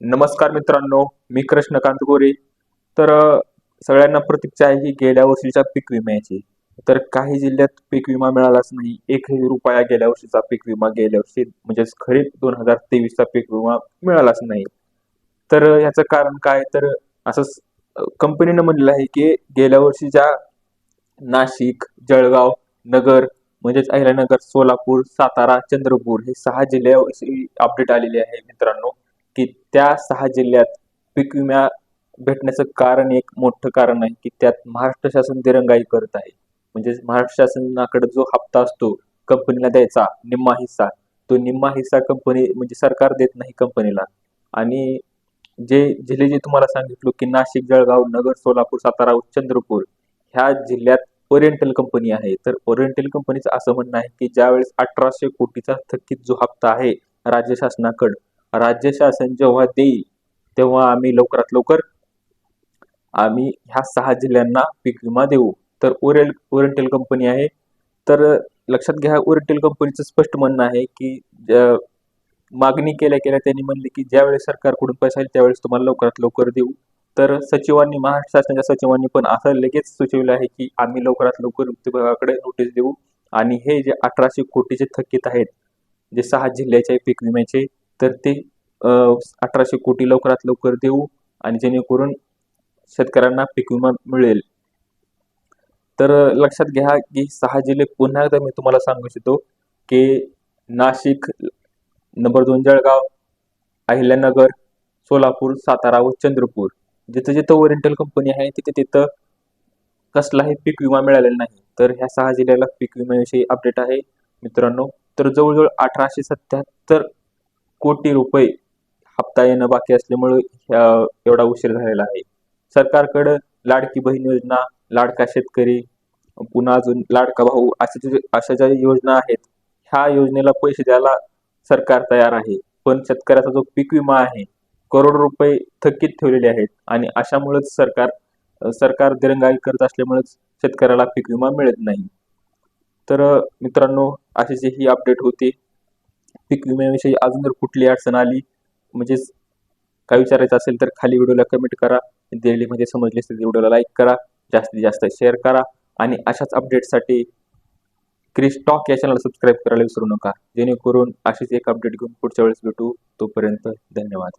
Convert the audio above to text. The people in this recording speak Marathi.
नमस्कार मित्रांनो मी कृष्णकांत गोरे. तर सगळ्यांना प्रतीक्षा आहे ही गेल्या वर्षीच्या पीक विम्याची. तर काही जिल्ह्यात पीक विमा मिळालाच नाही. एकही रुपया गेल्या वर्षीचा पीक विमा गेल्या वर्षी म्हणजेच खरीप दोन हजार तेवीसचा पीक विमा मिळालाच नाही. तर ह्याचं याचं कारण काय? तर असंच कंपनीनं म्हणलेलं आहे की गेल्या वर्षीच्या नाशिक जळगाव नगर म्हणजेच अहिल्यानगर सोलापूर सातारा चंद्रपूर हे सहा जिल्ह्याविषयी अपडेट आलेली आहे मित्रांनो. की त्या सहा जिल्ह्यात पीक विमा भेटण्याचं कारण एक मोठं कारण आहे की त्यात महाराष्ट्र शासन दिरंगाई करत आहे. म्हणजे महाराष्ट्र शासनाकडे जो हप्ता असतो कंपनीला द्यायचा निम्मा हिस्सा तो निम्मा हिस्सा कंपनी म्हणजे सरकार देत नाही कंपनीला. आणि जे जिल्हे जे तुम्हाला सांगितलो की नाशिक जळगाव नगर सोलापूर सातारा चंद्रपूर ह्या जिल्ह्यात ओरिएंटल कंपनी आहे. तर ओरिएंटल कंपनीचं असं म्हणणं आहे की ज्यावेळेस अठराशे कोटीचा थकीत जो हप्ता आहे राज्य शासनाकडं राज्य शासन जेव्हा देईल तेव्हा आम्ही लवकरात लवकर आम्ही ह्या सहा जिल्ह्यांना पीक विमा देऊ. तर ओरिएल ओरिएंटल कंपनी आहे. तर लक्षात घ्या ओरिएंटल कंपनीचं स्पष्ट म्हणणं आहे की ज्या- मागणी केल्या केल्या त्यांनी म्हणले की ज्यावेळेस सरकारकडून पैसा येईल त्यावेळेस तुम्हाला लवकरात लवकर देऊ. तर सचिवांनी महाराष्ट्र शासनाच्या सचिवांनी पण असं लगेच सुचवलं आहे की आम्ही लवकरात लवकर वित्त विभागाकडे नोटीस देऊ. आणि हे जे अठराशे कोटीचे थकीत आहेत जे सहा जिल्ह्याचे पीक विम्याचे तर ते अठराशे कोटी लवकरात लवकर देऊ आणि जेणेकरून शेतकऱ्यांना पीक विमा मिळेल. तर लक्षात घ्या की सहा जिल्हे पुन्हा एकदा मी तुम्हाला सांगू इच्छितो की नाशिक नंबर दोन जळगाव अहिल्यानगर सोलापूर सातारा व चंद्रपूर. जिथं जिथं ओरिएंटल कंपनी आहे तिथे तिथं कसलाही पीक विमा मिळालेला नाही. तर ह्या सहा जिल्ह्याला पीक विम्याविषयी अपडेट आहे. मित्रांनो तर जवळजवळ अठराशे सत्याहत्तर कोटी रुपये हप्ता येणं बाकी असल्यामुळे एवढा उशीर झालेला आहे. सरकारकडं लाडकी बहीण योजना लाडका शेतकरी पुन्हा अजून लाडका भाऊ अशा अशा ज्या योजना आहेत ह्या योजनेला पैसे द्यायला सरकार तयार आहे. पण शेतकऱ्याचा जो पीक विमा आहे करोड रुपये थकीत ठेवलेले आहेत आणि अशामुळेच सरकार सरकार दिरंगाई करत असल्यामुळेच शेतकऱ्याला पीक विमा मिळत नाही. तर मित्रांनो अशी ही अपडेट होती पीक विम्याविषयी अजून जर कुठली अडचण आली म्हणजेच काय विचारायचं असेल तर खाली व्हिडिओला कमेंट करा. दिल्लीमध्ये समजले असेल व्हिडिओला लाईक करा. जास्तीत जास्त शेअर करा. आणि अशाच अपडेटसाठी क्रिस टॉक या चॅनलला सबस्क्राईब करायला विसरू नका. जेणेकरून अशीच एक अपडेट घेऊन पुढच्या वेळेस भेटू. तोपर्यंत धन्यवाद.